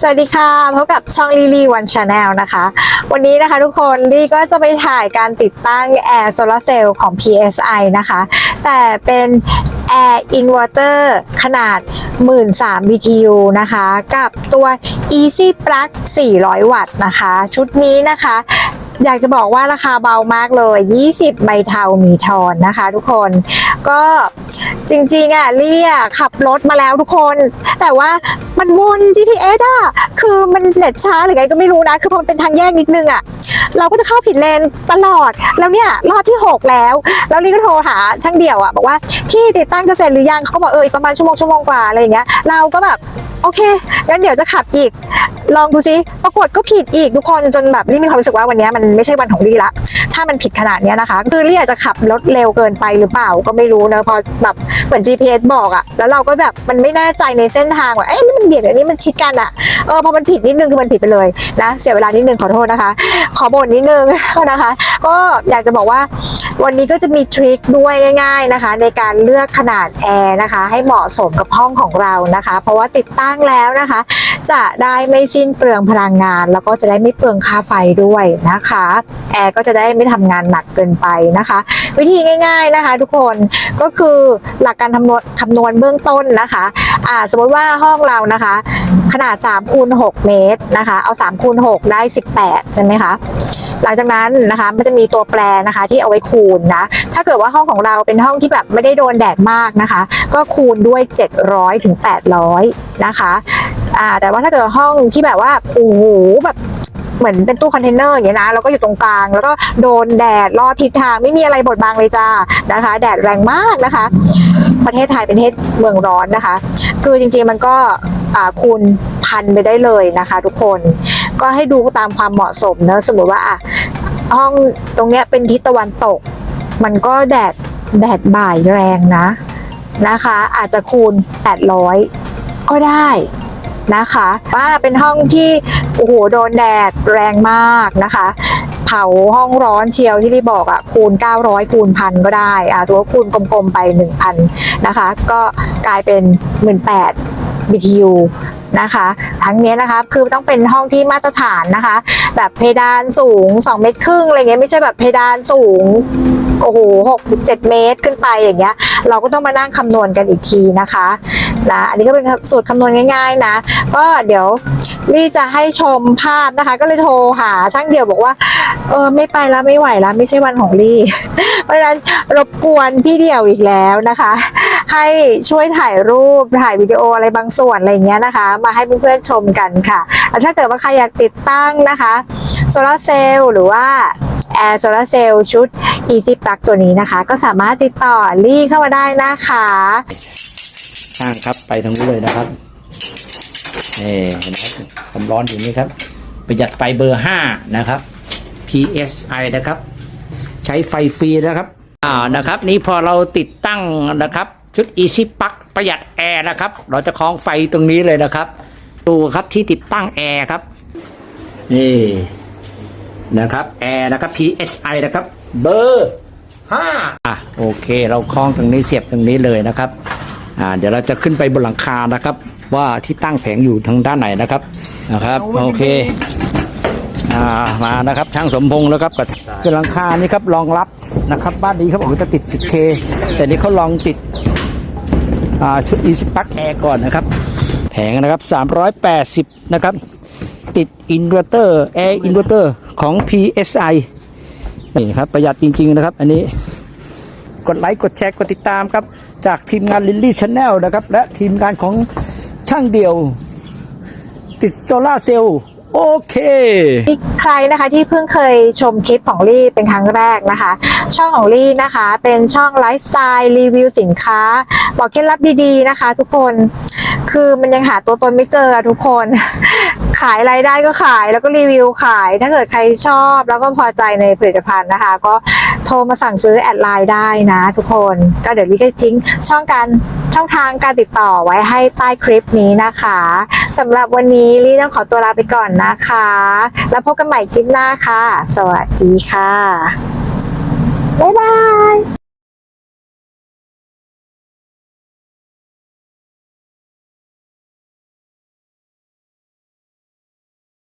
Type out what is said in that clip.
สวัสดีค่ะพบกับช่องลีลีวันชาแนลนะคะ วันนี้นะคะทุกคนลี่ก็จะไปถ่ายการติดตั้งแอร์โซลาเซลล์ของ PSI นะคะ แต่เป็นแอร์อินเวอร์เตอร์ขนาด 13,000 BTU นะคะ กับตัว Easy Plug 400 วัตต์นะคะ ชุดนี้นะคะอยากจะบอกว่าราคาเบามากเลย 20 ใบเทามีทอนนะคะทุกคน ก็จริงๆอะลี่ขับรถมาแล้วทุกคน แต่ว่ามันวน GTS อะคือมันเน็ตช้าหรือไงก็ไม่รู้นะ คือพอมันเป็นทางแยกนิดนึงอะเราก็จะเข้าผิดเลนตลอด แล้วเนี่ยรอบที่ 6 แล้ว แล้วลี่ก็โทรหาช่างเดี่ยวอะบอกว่าพี่ติดตั้งจะเสร็จหรือยังเขาก็บอกเอออีกประมาณชั่วโมงชั่วโมงกว่าอะไรอย่างเงี้ยเราก็แบบโอเคงั้นเดี๋ยวจะขับอีก ลองดูซิปรากฏก็ผิดอีกทุกคนจนแบบลี่มีความรู้สึกว่าวันนี้มันไม่ใช่วันของลี่ละ ถ้ามันผิดขนาดนี้นะคะ คือลี่อาจจะขับรถเร็วเกินไปหรือเปล่าก็ไม่รู้เนอะพอแบบเหมือน GPS บอกอะแล้วเราก็แบบมันไม่แน่ใจในเส้นทางว่าเอ๊ะนี่มันเบี่ยงอันนี้มันชิดกันอะเออพอมันผิดนิดนึงคือมันผิดไปเลยนะ เสียเวลานิดนึงขอโทษนะคะ ขอบ่นนิดนึงนะคะ ก็อยากจะบอกว่า วันนี้ก็จะมีทริคด้วยง่าย ๆนะคะ ในการเลือกขนาดแอร์นะคะ ให้เหมาะสมกับห้องของเรานะคะ เพราะว่าติดตั้งแล้วนะคะ จะได้ไม่สิ้นเปลืองพลังงาน แล้วก็จะได้ไม่เปลืองค่าไฟด้วยนะคะ แอร์ก็จะได้ไม่ทำงานหนักเกินไปนะคะ วิธีง่าย ๆนะคะ ทุกคนก็คือหลักการคำนวณคำนวณเบื้องต้นนะคะอ่าสมมติว่าห้องเรานะคะ ขนาด3คูณ6เมตรนะคะ เอา3คูณ6ได้ 18 ใช่ไหมคะ หลังจากนั้นนะคะมันจะมีตัวแปรนะคะที่เอาไว้คูณนะ ถ้าเกิดว่าห้องของเราเป็นห้องที่แบบไม่ได้โดนแดดมากนะคะ ก็คูณด้วย 700ถึง800 นะคะอ่าแต่ว่าถ้าเกิดห้องที่แบบว่าโอ้โหแบบเหมือนเป็นตู้คอนเทนเนอร์อย่างเงี้นะแล้วก็อยู่ตรงกลาง แล้วก็โดนแดดรอบทิศทางไม่มีอะไรบดบังเลยจ้านะคะ แดดแรงมากนะคะ ประเทศไทยเป็นประเทศเมืองร้อนนะคะ คือจริงๆมันก็คูณพันไปได้เลยนะคะ ทุกคนก็ให้ดูตามความเหมาะสมนะสมมติว่าอะห้องตรงเนี้ยเป็นทิศตะวันตก มันก็แดดแดดบ่ายแรงนะนะคะ อาจจะคูณ 800 ก็ได้นะคะ ว่าเป็นห้องที่โอ้โหโดนแดดแรงมากนะคะ เผาห้องร้อนเชียวที่รีบอกอะคูณ 900 คูณพันก็ได้อะสมมติว่าคูณกลมๆไป 1,000 นะคะ ก็กลายเป็น 18,000 BTU นะคะ ทั้งนี้นะคะคือต้องเป็นห้องที่มาตรฐานนะคะ แบบเพดานสูง 2 เมตรครึ่งอะไรเงี้ยไม่ใช่แบบเพดานสูง โอ้โห6 7เจ็ดเมตรขึ้นไปอย่างเงี้ย เราก็ต้องมานั่งคำนวณกันอีกทีนะคะนะอันนี้ก็เป็นสูตรคำนวณง่าย ๆนะ ก็เดี๋ยวลี่จะให้ชมภาพนะคะ ก็เลยโทรหาช่างเดี่ยวบอกว่า เออไม่ไปแล้วไม่ไหวแล้วไม่ใช่วันของลี่เพราะฉะนั้นรบกวนพี่เดี่ยวอีกแล้วนะคะ ให้ช่วยถ่ายรูปถ่ายวิดีโออะไรบางส่วนอะไรเงี้ยนะคะ มาให้เพื่อนๆชมกันค่ะ ถ้าเกิดว่าใครอยากติดตั้งนะคะโซลาเซลล์หรือว่า แอร์โซลาเซลล์ชุด Easy Plug ตัวนี้นะคะ ก็สามารถติดต่อลี่เข้ามาได้นะคะช่างครับไปตรงนี้เลยนะครับนี่เห็นไหมความร้อนอยู่นี่ครับ ประหยัดไฟเบอร์ห้านะครับ PSI นะครับ ใช้ไฟฟรีนะครับอ่านะครับนี่พอเราติดตั้งนะครับชุด Easy Plug ประหยัดแอร์นะครับ เราจะคล้องไฟตรงนี้เลยนะครับ ดูครับที่ติดตั้งแอร์ครับนี่ นะครับแอร์นะครับ PSI นะครับ เบอร์ห้าอะโอเคเราคล้องตรงนี้เสียบตรงนี้เลยนะครับอ่าเดี๋ยวเราจะขึ้นไปบนหลังคานะครับ ว่าที่ตั้งแผงอยู่ทางด้านไหนนะครับนะครับโอเคอ่ามานะครับช่างสมพงษ์แล้วครับกับขึ้นหลังคานี่ครับรองรับนะครับ บ้านนี้เขาบอกว่าจะติด 10K แต่นี่เขาลองติดอ่าชุด Easy Plug Air ก่อนนะครับ แผงนะครับ380 นะครับ ติดอินเวอร์เตอร์แอร์อินเวอร์เตอร์ ของ PSI นี่ครับประหยัดจริง ๆ นะครับ อันนี้กดไลค์กดแชร์กดติดตามครับ จากทีมงานลิลลี่ชาแนลนะครับ และทีมงานของช่างเดี่ยว ติดโซล่าเซลล์โอเคใครนะคะที่เพิ่งเคยชมคลิปของลี่เป็นครั้งแรกนะคะ ช่องของลี่นะคะ เป็นช่องไลฟ์สไตล์รีวิวสินค้า บอกเคล็ดลับดีๆนะคะ ทุกคนคือมันยังหาตัวตนไม่เจอทุกคนายอะไรได้ก็ขายแล้วก็รีวิวขาย ถ้าเกิดใครชอบแล้วก็พอใจในผลิตภัณฑ์นะคะ ก็โทรมาสั่งซื้อแอดไลน์ได้นะทุกคน ก็เดี๋ยวลี่ก็ทิ้งช่องการช่องทางการติดต่อไว้ให้ใต้คลิปนี้นะคะสำหรับวันนี้ลี่ต้องขอตัวลาไปก่อนนะคะ แล้วพบกันใหม่คลิปหน้าค่ะ สวัสดีค่ะ บ๊ายบาย